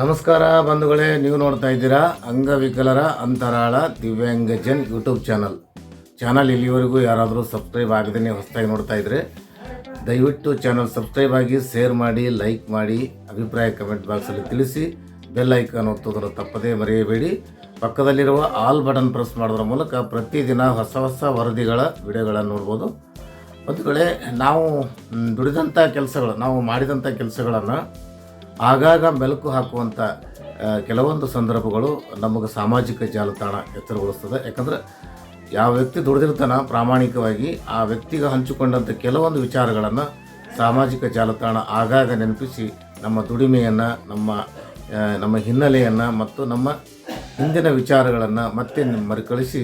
ನಮಸ್ಕಾರ ಬಂಧುಗಳೇ, ನೀವು ನೋಡ್ತಾ ಇದ್ದೀರಾ ಅಂಗವಿಕಲರ ಅಂತರಾಳ ದಿವ್ಯಾಂಗಜನ್ ಯೂಟ್ಯೂಬ್ ಚಾನಲ್. ಚಾನಲ್ ಇಲ್ಲಿವರೆಗೂ ಯಾರಾದರೂ ಸಬ್ಸ್ಕ್ರೈಬ್ ಆಗದೇ ಹೊಸದಾಗಿ ನೋಡ್ತಾ ಇದ್ರೆ, ದಯವಿಟ್ಟು ಚಾನಲ್ ಸಬ್ಸ್ಕ್ರೈಬ್ ಆಗಿ, ಶೇರ್ ಮಾಡಿ, ಲೈಕ್ ಮಾಡಿ, ಅಭಿಪ್ರಾಯ ಕಮೆಂಟ್ ಬಾಕ್ಸಲ್ಲಿ ತಿಳಿಸಿ, ಬೆಲ್ ಐಕಾನ್ ಒತ್ತೋದನ್ನು ತಪ್ಪದೇ ಮರೆಯಬೇಡಿ. ಪಕ್ಕದಲ್ಲಿರುವ ಆಲ್ ಬಟನ್ ಪ್ರೆಸ್ ಮಾಡೋದ್ರ ಮೂಲಕ ಪ್ರತಿದಿನ ಹೊಸ ಹೊಸ ವರದಿಗಳ ವಿಡಿಯೋಗಳನ್ನು ನೋಡ್ಬೋದು. ಬಂಧುಗಳೇ, ನಾವು ದುಡಿದಂಥ ಕೆಲಸಗಳು, ನಾವು ಮಾಡಿದಂಥ ಕೆಲಸಗಳನ್ನು ಆಗಾಗ ಮೆಲುಕು ಹಾಕುವಂಥ ಕೆಲವೊಂದು ಸಂದರ್ಭಗಳು ನಮಗೆ ಸಾಮಾಜಿಕ ಜಾಲತಾಣ ಎಚ್ಚರಗೊಳಿಸ್ತದೆ. ಯಾಕಂದ್ರೆ ಯಾವ ವ್ಯಕ್ತಿ ದುಡಿದಿರ್ತಾನ ಪ್ರಾಮಾಣಿಕವಾಗಿ ಆ ವ್ಯಕ್ತಿಗೆ ಹಂಚಿಕೊಂಡಂಥ ಕೆಲವೊಂದು ವಿಚಾರಗಳನ್ನು ಸಾಮಾಜಿಕ ಜಾಲತಾಣ ಆಗಾಗ ನೆನಪಿಸಿ ನಮ್ಮ ದುಡಿಮೆಯನ್ನು, ನಮ್ಮ ನಮ್ಮ ಹಿನ್ನೆಲೆಯನ್ನು ಮತ್ತು ನಮ್ಮ ಹಿಂದಿನ ವಿಚಾರಗಳನ್ನು ಮತ್ತೆ ಮರುಕಳಿಸಿ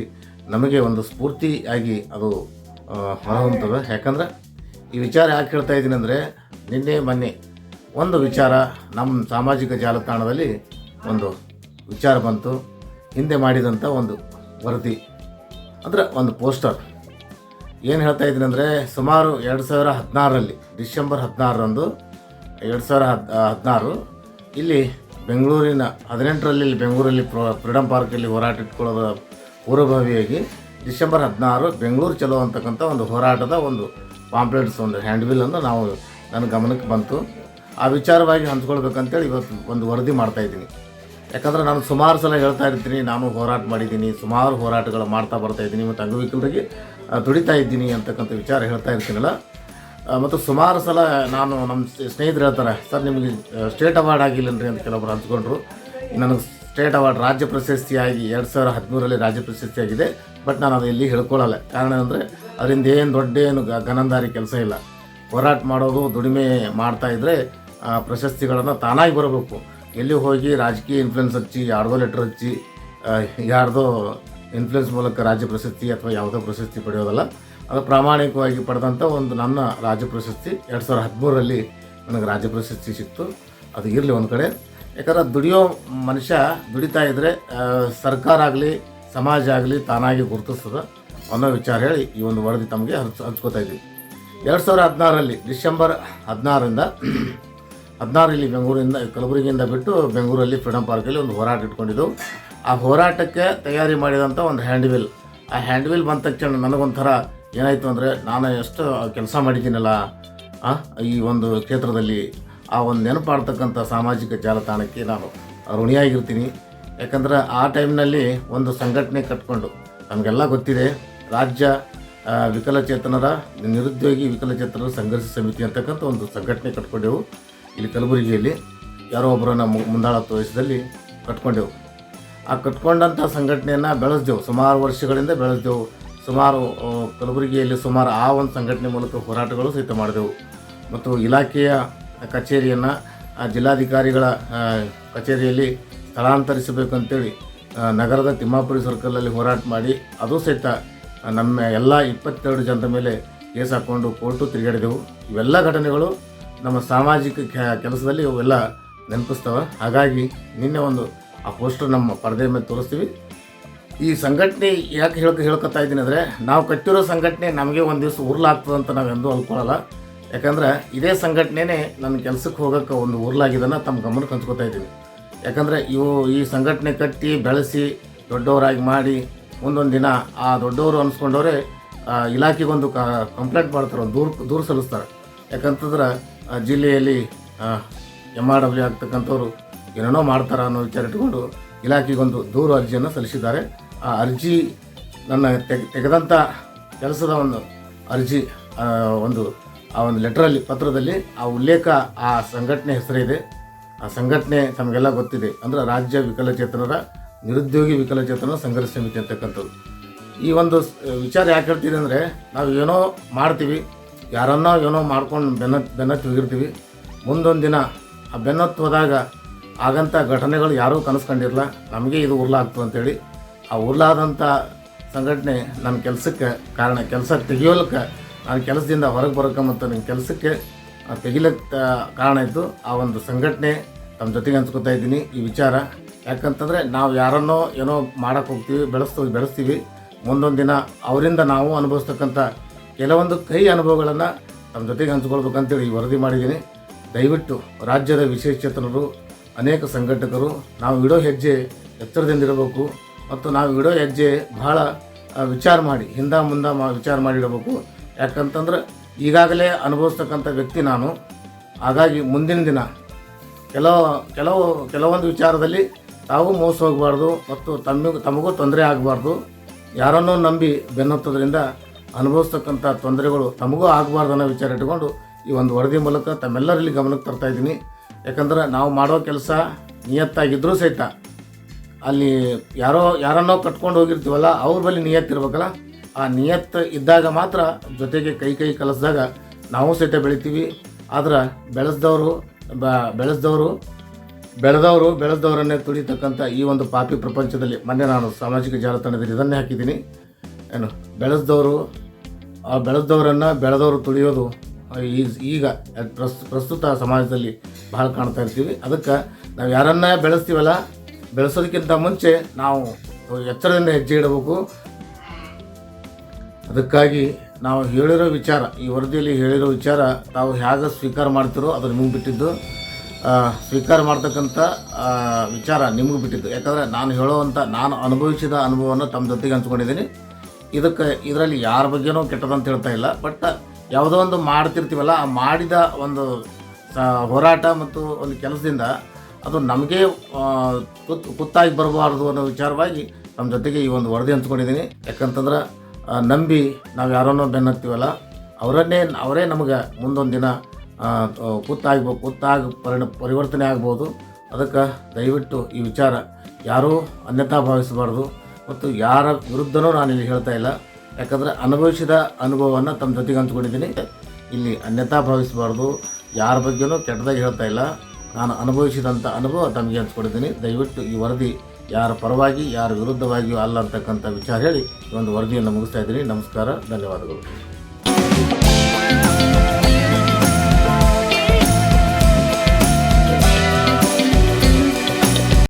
ನಮಗೆ ಒಂದು ಸ್ಫೂರ್ತಿಯಾಗಿ ಅದು ಹೊರಹೊಂತದೆ ಯಾಕಂದ್ರೆ ಈ ವಿಚಾರ ಯಾಕೆ ಹೇಳ್ತಾ ಇದ್ದೀನಿ ಅಂದರೆ ನಿನ್ನೆ, ಮೊನ್ನೆ ಒಂದು ವಿಚಾರ ನಮ್ಮ ಸಾಮಾಜಿಕ ಜಾಲತಾಣದಲ್ಲಿ ಒಂದು ವಿಚಾರ ಬಂತು. ಹಿಂದೆ ಮಾಡಿದಂಥ ಒಂದು ವರದಿ, ಅಂದರೆ ಒಂದು ಪೋಸ್ಟರ್. ಏನು ಹೇಳ್ತಾ ಇದ್ದೀನಿ ಅಂದರೆ ಸುಮಾರು ಎರಡು ಸಾವಿರ ಹದಿನಾರರಲ್ಲಿ, ಡಿಸೆಂಬರ್ ಹದಿನಾರರಂದು, ಎರಡು ಸಾವಿರ ಹದ್ ಹದಿನಾರು, ಇಲ್ಲಿ ಬೆಂಗಳೂರಿನ ಹದಿನೆಂಟರಲ್ಲಿ, ಇಲ್ಲಿ ಬೆಂಗಳೂರಲ್ಲಿ ಫ್ರೀಡಮ್ ಪಾರ್ಕಲ್ಲಿ ಹೋರಾಟ ಇಟ್ಕೊಳ್ಳೋದ ಪೂರ್ವಭಾವಿಯಾಗಿ ಡಿಸೆಂಬರ್ ಹದಿನಾರು ಬೆಂಗಳೂರು ಚಲೋ ಅಂತಕ್ಕಂಥ ಒಂದು ಹೋರಾಟದ ಒಂದು ಪಾಂಪ್ಲೆಟ್ಸ್, ಒಂದು ಹ್ಯಾಂಡ್ಬಿಲ್ಲನ್ನು ನಾವು ನನ್ನ ಗಮನಕ್ಕೆ ಬಂತು. ಆ ವಿಚಾರವಾಗಿ ಹಂಚ್ಕೊಳ್ಬೇಕಂತೇಳಿ ಇವತ್ತು ಒಂದು ವರದಿ ಮಾಡ್ತಾ ಇದ್ದೀನಿ. ಯಾಕಂದ್ರೆ ನಾನು ಸುಮಾರು ಸಲ ಹೇಳ್ತಾ ಇರ್ತೀನಿ, ನಾನು ಹೋರಾಟ ಮಾಡಿದ್ದೀನಿ, ಸುಮಾರು ಹೋರಾಟಗಳು ಮಾಡ್ತಾ ಬರ್ತಾ ಇದ್ದೀನಿ ಮತ್ತು ಅಂಗವಿಕಲರಿಗೆ ದುಡಿತಾ ಇದ್ದೀನಿ ಅಂತಕ್ಕಂಥ ವಿಚಾರ ಹೇಳ್ತಾ ಇರ್ತೀನಲ್ಲ. ಮತ್ತು ಸುಮಾರು ಸಲ ನಾನು ನಮ್ಮ ಸ್ನೇಹಿತರು ಹೇಳ್ತಾರೆ, ಸರ್, ನಿಮಗೆ ಸ್ಟೇಟ್ ಅವಾರ್ಡ್ ಆಗಿಲ್ಲನ್ರಿ? ಅಂತ ಕೆಲವೊಬ್ರು ಹಂಚ್ಕೊಂಡ್ರು ನನಗೆ ಸ್ಟೇಟ್ ಅವಾರ್ಡ್ ರಾಜ್ಯ ಪ್ರಶಸ್ತಿಯಾಗಿ ಎರಡು ಸಾವಿರ ಹದಿಮೂರರಲ್ಲಿ ರಾಜ್ಯ ಪ್ರಶಸ್ತಿಯಾಗಿದೆ, ಬಟ್ ನಾನು ಅದು ಎಲ್ಲಿ ಹೇಳ್ಕೊಳ್ಳಲ್ಲ ಕಾರಣ ಅಂದರೆ ಅದರಿಂದ ಏನು ದೊಡ್ಡ ಏನು ಗನಂದಾರಿ ಕೆಲಸ ಇಲ್ಲ. ಹೋರಾಟ ಮಾಡೋದು ದುಡಿಮೆ ಮಾಡ್ತಾ ಇದ್ದರೆ ಪ್ರಶಸ್ತಿಗಳನ್ನು ತಾನಾಗಿ ಬರಬೇಕು. ಎಲ್ಲಿ ಹೋಗಿ ರಾಜಕೀಯ ಇನ್ಫ್ಲುಯೆನ್ಸ್ ಹಚ್ಚಿ, ಯಾರ್ದೋ ಲೆಟ್ರ್ ಹಚ್ಚಿ ಯಾರ್ದೋ ಇನ್ಫ್ಲುಯೆನ್ಸ್ ಮೂಲಕ ರಾಜ್ಯ ಪ್ರಶಸ್ತಿ ಅಥವಾ ಯಾವುದೋ ಪ್ರಶಸ್ತಿ ಪಡೆಯೋದಲ್ಲ, ಅದು ಪ್ರಾಮಾಣಿಕವಾಗಿ ಪಡೆದಂಥ ಒಂದು ನನ್ನ ರಾಜ್ಯ ಪ್ರಶಸ್ತಿ. ಎರಡು ಸಾವಿರದ ಹದಿಮೂರರಲ್ಲಿ ನನಗೆ ರಾಜ್ಯ ಪ್ರಶಸ್ತಿ ಸಿಕ್ತು. ಅದು ಇರಲಿ ಒಂದು ಕಡೆ. ಯಾಕಂದ್ರೆ ದುಡಿಯೋ ಮನುಷ್ಯ ದುಡಿತಾ ಇದ್ದರೆ ಸರ್ಕಾರ ಆಗಲಿ, ಸಮಾಜ ಆಗಲಿ ತಾನಾಗಿ ಗುರುತಿಸ್ತದೆ ಅನ್ನೋ ವಿಚಾರ ಹೇಳಿ ಈ ಒಂದು ವರದಿ ತಮಗೆ ಹಂಚ್, ಹಂಚ್ಕೋತಾ ಇದ್ದೀವಿ ಎರಡು ಸಾವಿರದ ಹದಿನಾರರಲ್ಲಿ, ಡಿಸೆಂಬರ್ ಹದಿನಾರರಿಂದ ಹದಿನಾರಲ್ಲಿ ಬೆಂಗಳೂರಿಂದ, ಕಲಬುರಗಿಯಿಂದ ಬಿಟ್ಟು ಬೆಂಗಳೂರಲ್ಲಿ ಫ್ರೀಡಮ್ ಪಾರ್ಕಲ್ಲಿ ಒಂದು ಹೋರಾಟ ಇಟ್ಕೊಂಡಿದ್ದೆವು. ಆ ಹೋರಾಟಕ್ಕೆ ತಯಾರಿ ಮಾಡಿದಂಥ ಒಂದು ಹ್ಯಾಂಡ್ವಿಲ್. ಆ ಹ್ಯಾಂಡ್ವಿಲ್ ಬಂದ ತಕ್ಷಣ ನನಗೊಂಥರ ಏನಾಯಿತು ಅಂದರೆ ನಾನು ಎಷ್ಟು ಕೆಲಸ ಮಾಡಿದ್ದೀನಲ್ಲ ಈ ಒಂದು ಕ್ಷೇತ್ರದಲ್ಲಿ. ಆ ಒಂದು ನೆನಪಾಡ್ತಕ್ಕಂಥ ಸಾಮಾಜಿಕ ಜಾಲತಾಣಕ್ಕೆ ನಾನು ಋಣಿಯಾಗಿರ್ತೀನಿ. ಯಾಕಂದ್ರೆ ಆ ಟೈಮ್ನಲ್ಲಿ ಒಂದು ಸಂಘಟನೆ ಕಟ್ಕೊಂಡು, ನಮಗೆಲ್ಲ ಗೊತ್ತಿದೆ, ರಾಜ್ಯ ವಿಕಲಚೇತನರ, ನಿರುದ್ಯೋಗಿ ವಿಕಲಚೇತನರ ಸಂಘರ್ಷ ಸಮಿತಿ ಅಂತಕ್ಕಂಥ ಒಂದು ಸಂಘಟನೆ ಕಟ್ಕೊಂಡೆವು ಇಲ್ಲಿ ಕಲಬುರಗಿಯಲ್ಲಿ ಯಾರೋ ಒಬ್ಬರನ್ನ ಮುಂದಾಳ ವಯಸ್ಸದಲ್ಲಿ ಕಟ್ಕೊಂಡೆವು. ಆ ಕಟ್ಕೊಂಡಂಥ ಸಂಘಟನೆಯನ್ನು ಬೆಳೆಸ್ದೆವು. ಸುಮಾರು ವರ್ಷಗಳಿಂದ ಬೆಳೆಸ್ದೆವು. ಸುಮಾರು ಕಲಬುರಗಿಯಲ್ಲಿ ಸುಮಾರು ಆ ಒಂದು ಸಂಘಟನೆ ಮೂಲಕ ಹೋರಾಟಗಳು ಸಹಿತ ಮಾಡಿದೆವು. ಮತ್ತು ಇಲಾಖೆಯ ಕಚೇರಿಯನ್ನು ಜಿಲ್ಲಾಧಿಕಾರಿಗಳ ಕಚೇರಿಯಲ್ಲಿ ಸ್ಥಳಾಂತರಿಸಬೇಕಂತೇಳಿ ಅಂತೇಳಿ ನಗರದ ತಿಮ್ಮಾಪುರಿ ಸರ್ಕಲಲ್ಲಿ ಹೋರಾಟ ಮಾಡಿ, ಅದು ಸಹಿತ ನಮ್ಮ ಎಲ್ಲ ಇಪ್ಪತ್ತೆರಡು ಜನರ ಮೇಲೆ ಕೇಸ್ ಹಾಕ್ಕೊಂಡು ಕೋರ್ಟು ತಿರುಗಾಡಿದೆವು. ಇವೆಲ್ಲ ಘಟನೆಗಳು ನಮ್ಮ ಸಾಮಾಜಿಕ ಕೆಲಸದಲ್ಲಿ ಇವೆಲ್ಲ ನೆನಪಿಸ್ತವೆ. ಹಾಗಾಗಿ ನಿನ್ನೆ ಒಂದು, ಆ ಪೋಸ್ಟರ್ ನಮ್ಮ ಪರದೆ ಮೇಲೆ ತೋರಿಸ್ತೀವಿ. ಈ ಸಂಘಟನೆ ಯಾಕೆ ಹೇಳ್ಕ, ಹೇಳ್ಕೊತಾ ಇದ್ದೀನಿ ಅಂದರೆ, ನಾವು ಕಟ್ಟಿರೋ ಸಂಘಟನೆ ನಮಗೆ ಒಂದು ದಿವಸ ಉರ್ಲಾಗ್ತದೆ ಅಂತ ನಾವು ಎಂದೂ ಅನ್ಕೊಳ್ಳಲ್ಲ ಯಾಕಂದ್ರೆ ಇದೇ ಸಂಘಟನೆನೇ ನನ್ನ ಕೆಲಸಕ್ಕೆ ಹೋಗೋಕ್ಕೆ ಒಂದು ಉರ್ಲಾಗಿದ್ದನ್ನು ತಮ್ಮ ಗಮನಕ್ಕೆ ಹಂಚ್ಕೋತಾ ಇದ್ದೀನಿ ಯಾಕಂದರೆ ಇವು ಈ ಸಂಘಟನೆ ಕಟ್ಟಿ, ಬೆಳೆಸಿ, ದೊಡ್ಡವರಾಗಿ ಮಾಡಿ, ಒಂದೊಂದು ದಿನ ಆ ದೊಡ್ಡವರು ಅನ್ಸ್ಕೊಂಡವ್ರೆ ಇಲಾಖೆಗೊಂದು ಕ, ಕಂಪ್ಲೇಂಟ್ ಮಾಡ್ತಾರೆ, ದೂರು ದೂರು ಸಲ್ಲಿಸ್ತಾರೆ. ಯಾಕಂತಂದ್ರೆ ಜಿಲ್ಲೆಯಲ್ಲಿ ಎಂ ಆರ್ ಡಬ್ಲ್ಯೂ ಆಗ್ತಕ್ಕಂಥವ್ರು ಏನೇನೋ ಮಾಡ್ತಾರ ಅನ್ನೋ ವಿಚಾರ ಇಟ್ಕೊಂಡು ಇಲಾಖೆಗೊಂದು ದೂರು ಅರ್ಜಿಯನ್ನು ಸಲ್ಲಿಸಿದ್ದಾರೆ. ಆ ಅರ್ಜಿ ನನ್ನ ತೆಗ್ ತೆಗೆದಂಥ ಕೆಲಸದ ಒಂದು ಅರ್ಜಿ ಒಂದು, ಆ ಒಂದು ಲೆಟ್ರಲ್ಲಿ, ಪತ್ರದಲ್ಲಿ ಆ ಉಲ್ಲೇಖ, ಆ ಸಂಘಟನೆ ಹೆಸರಿದೆ. ಆ ಸಂಘಟನೆ ತಮಗೆಲ್ಲ ಗೊತ್ತಿದೆ. ಅಂದರೆ ರಾಜ್ಯ ವಿಕಲಚೇತನರ, ನಿರುದ್ಯೋಗಿ ವಿಕಲಚೇತನ ಸಂಘರ್ಷ ಸಮಿತಿ ಅಂತಕ್ಕಂಥದ್ದು. ಈ ಒಂದು ವಿಚಾರ ಯಾಕೆ ಹೇಳ್ತೀನಿ ಅಂದರೆ, ನಾವು ಏನೋ ಮಾಡ್ತೀವಿ ಯಾರನ್ನೋ ಏನೋ ಮಾಡ್ಕೊಂಡು ಬೆನ್ನ ಬೆನ್ನತ್ತಿ ಹೋಗಿರ್ತೀವಿ ಮುಂದೊಂದು ದಿನ ಆ ಬೆನ್ನತ್ತು ಹೋದಾಗ ಆಗಂಥ ಘಟನೆಗಳು ಯಾರೂ ಕನಸ್ಕೊಂಡಿರಲ್ಲ ನಮಗೆ ಇದು ಉರ್ಲಾಗ್ತು ಅಂತೇಳಿ ಆ ಉರ್ಲಾದಂಥ ಸಂಘಟನೆ ನನ್ನ ಕೆಲಸಕ್ಕೆ ಕಾರಣ ಕೆಲಸ ತೆಗಿಯೋಲಕ್ಕೆ ನಾನು ಕೆಲಸದಿಂದ ಹೊರಗೆ ಬರೋಕೆ ಮತ್ತು ನನ್ನ ಕೆಲಸಕ್ಕೆ ತೆಗಿಲಕ್ಕೆ ಕಾರಣ ಇತ್ತು ಆ ಒಂದು ಸಂಘಟನೆ ತಮ್ಮ ಜೊತೆಗೆ ಹಂಚ್ಕೊತಾ ಇದ್ದೀನಿ ಈ ವಿಚಾರ. ಯಾಕಂತಂದರೆ ನಾವು ಯಾರನ್ನೋ ಏನೋ ಮಾಡೋಕ್ಕೆ ಹೋಗ್ತೀವಿ, ಬೆಳೆಸ್ತೀವಿ ಬೆಳೆಸ್ತೀವಿ. ಮುಂದೊಂದು ದಿನ ಅವರಿಂದ ನಾವು ಅನುಭವಿಸ್ತಕ್ಕಂಥ ಕೆಲವೊಂದು ಕೈ ಅನುಭವಗಳನ್ನು ನಮ್ಮ ಜೊತೆಗೆ ಹಂಚ್ಕೊಳ್ಬೇಕಂತೇಳಿ ಈ ವರದಿ ಮಾಡಿದ್ದೀನಿ. ದಯವಿಟ್ಟು ರಾಜ್ಯದ ವಿಶೇಷಚೇತನರು ಅನೇಕ ಸಂಘಟಕರು, ನಾವು ಇಡೋ ಹೆಜ್ಜೆ ಎತ್ತರದಿಂದಿರಬೇಕು ಮತ್ತು ನಾವು ಇಡೋ ಹೆಜ್ಜೆ ಬಹಳ ವಿಚಾರ ಮಾಡಿ, ಹಿಂದ ಮುಂದೆ ಮಾ ವಿಚಾರ ಮಾಡಿ ಇಡಬೇಕು ಯಾಕಂತಂದ್ರೆ ಈಗಾಗಲೇ ಅನುಭವಿಸ್ತಕ್ಕಂಥ ವ್ಯಕ್ತಿ ನಾನು. ಹಾಗಾಗಿ ಮುಂದಿನ ದಿನ ಕೆಲವು ಕೆಲವು, ಕೆಲವೊಂದು ವಿಚಾರದಲ್ಲಿ ತಾವು ಮೋಸ ಹೋಗಬಾರ್ದು ಮತ್ತು ತಮ್ಮಿಗೂ, ತಮಗೂ ತೊಂದರೆ ಆಗಬಾರ್ದು. ಯಾರನ್ನೂ ನಂಬಿ ಬೆನ್ನತ್ತೋದ್ರಿಂದ ಅನುಭವಿಸ್ತಕ್ಕಂಥ ತೊಂದರೆಗಳು ತಮಗೂ ಆಗಬಾರ್ದು ಅನ್ನೋ ವಿಚಾರ ಇಟ್ಕೊಂಡು ಈ ಒಂದು ವರದಿ ಮೂಲಕ ತಮ್ಮೆಲ್ಲರಲ್ಲಿ ಗಮನಕ್ಕೆ ತರ್ತಾ ಇದ್ದೀನಿ. ಯಾಕಂದರೆ ನಾವು ಮಾಡೋ ಕೆಲಸ ನಿಯತ್ತಾಗಿದ್ದರೂ ಸಹಿತ ಅಲ್ಲಿ ಯಾರೋ, ಯಾರನ್ನೋ ಕಟ್ಕೊಂಡು ಹೋಗಿರ್ತೀವಲ್ಲ, ಅವ್ರ ಬಳಿ ನಿಯತ್ತಿರ್ಬೇಕಲ್ಲ ಆ ನಿಯತ್ತು ಇದ್ದಾಗ ಮಾತ್ರ ಜೊತೆಗೆ ಕೈ ಕೈ ಕಲಿಸಿದಾಗ ನಾವು ಸಹಿತ ಬೆಳಿತೀವಿ. ಆದ್ರೆ ಬೆಳೆಸ್ದವರು, ಬ, ಬೆಳೆಸ್ದವರು, ಬೆಳೆದವರು ಬೆಳೆದವರನ್ನೇ ತುಳಿತಕ್ಕಂಥ ಈ ಒಂದು ಪಾಪಿ ಪ್ರಪಂಚದಲ್ಲಿ ಮೊನ್ನೆ ನಾನು ಸಾಮಾಜಿಕ ಜಾಲತಾಣದಲ್ಲಿ ಇದನ್ನೇ ಹಾಕಿದ್ದೀನಿ. ಏನು, ಬೆಳೆಸ್ದವರು ಆ ಬೆಳೆದವರನ್ನು ಬೆಳೆದವರು ತುಳಿಯೋದು ಈಗ ಪ್ರಸ್, ಪ್ರಸ್ತುತ ಸಮಾಜದಲ್ಲಿ ಭಾಳ ಕಾಣ್ತಾ ಇರ್ತೀವಿ. ಅದಕ್ಕೆ ನಾವು ಯಾರನ್ನ ಬೆಳೆಸ್ತೀವಲ್ಲ, ಬೆಳೆಸೋದಕ್ಕಿಂತ ಮುಂಚೆ ನಾವು ಎಚ್ಚರದಿಂದ ಹೆಜ್ಜೆ ಇಡಬೇಕು. ಅದಕ್ಕಾಗಿ ನಾವು ಹೇಳಿರೋ ವಿಚಾರ, ಈ ವರದಿಯಲ್ಲಿ ಹೇಳಿರೋ ವಿಚಾರ ತಾವು ಹೇಗೆ ಸ್ವೀಕಾರ ಮಾಡ್ತಿರೋ ಅದು ನಿಮಗೆ ಬಿಟ್ಟಿದ್ದು. ಸ್ವೀಕಾರ ಮಾಡ್ತಕ್ಕಂಥ ವಿಚಾರ ನಿಮಗೆ ಬಿಟ್ಟಿದ್ದು. ಯಾಕಂದರೆ ನಾನು ಹೇಳೋವಂಥ ನಾನು ಅನುಭವಿಸಿದ ಅನುಭವವನ್ನು ತಮ್ಮ ಜೊತೆಗೆ ಹಂಚ್ಕೊಂಡಿದ್ದೀನಿ. ಇದಕ್ಕೆ ಇದರಲ್ಲಿ ಯಾರ ಬಗ್ಗೆನೂ ಕೆಟ್ಟದಂತ ಹೇಳ್ತಾ ಇಲ್ಲ. ಬಟ್ ಯಾವುದೋ ಒಂದು ಮಾಡ್ತಿರ್ತೀವಲ್ಲ ಆ ಮಾಡಿದ ಒಂದು ಹೋರಾಟ ಮತ್ತು ಒಂದು ಕೆಲಸದಿಂದ ಅದು ನಮಗೆ ಕುತ್ ಕುತ್ತಾಗಿ ಬರಬಾರ್ದು ಅನ್ನೋ ವಿಚಾರವಾಗಿ ನಮ್ಮ ಜೊತೆಗೆ ಈ ಒಂದು ವರದಿ ಹಂಚ್ಕೊಂಡಿದ್ದೀನಿ. ಯಾಕಂತಂದ್ರೆ ನಂಬಿ ನಾವು ಯಾರನ್ನೋ ಬೆನ್ನತ್ತೀವಲ್ಲ ಅವರನ್ನೇ ಅವರೇ ನಮಗೆ ಮುಂದೊಂದು ದಿನ ಆ, ಕುತ್ತಾಗಿ ಪರಿಣ ಪರಿವರ್ತನೆ ಆಗ್ಬೋದು. ಅದಕ್ಕೆ ದಯವಿಟ್ಟು ಈ ವಿಚಾರ ಯಾರೂ ಅನ್ಯತಾ ಭಾವಿಸಬಾರ್ದು. ಮತ್ತು ಯಾರ ವಿರುದ್ಧನೂ ನಾನು ಇಲ್ಲಿ ಹೇಳ್ತಾ ಇಲ್ಲ. ಯಾಕಂದರೆ ಅನುಭವಿಸಿದ ಅನುಭವವನ್ನು ತಮ್ಮ ಜೊತೆಗೆ ಹಂಚ್ಕೊಂಡಿದ್ದೀನಿ. ಇಲ್ಲಿ ಅನ್ಯತಾ ಭಾವಿಸಬಾರ್ದು. ಯಾರ ಬಗ್ಗೆನೂ ಕೆಟ್ಟದಾಗಿ ಹೇಳ್ತಾ ಇಲ್ಲ. ನಾನು ಅನುಭವಿಸಿದಂಥ ಅನುಭವ ತಮಗೆ ಹಂಚ್ಕೊಂಡಿದ್ದೀನಿ ದಯವಿಟ್ಟು ಈ ವರದಿ ಯಾರ ಪರವಾಗಿ, ಯಾರ ವಿರುದ್ಧವಾಗಿಯೂ ಅಲ್ಲ ಅಂತಕ್ಕಂಥ ವಿಚಾರ ಹೇಳಿ ಈ ಒಂದು ವರದಿಯನ್ನು ಮುಗಿಸ್ತಾ ಇದ್ದೀನಿ. ನಮಸ್ಕಾರ, ಧನ್ಯವಾದಗಳು.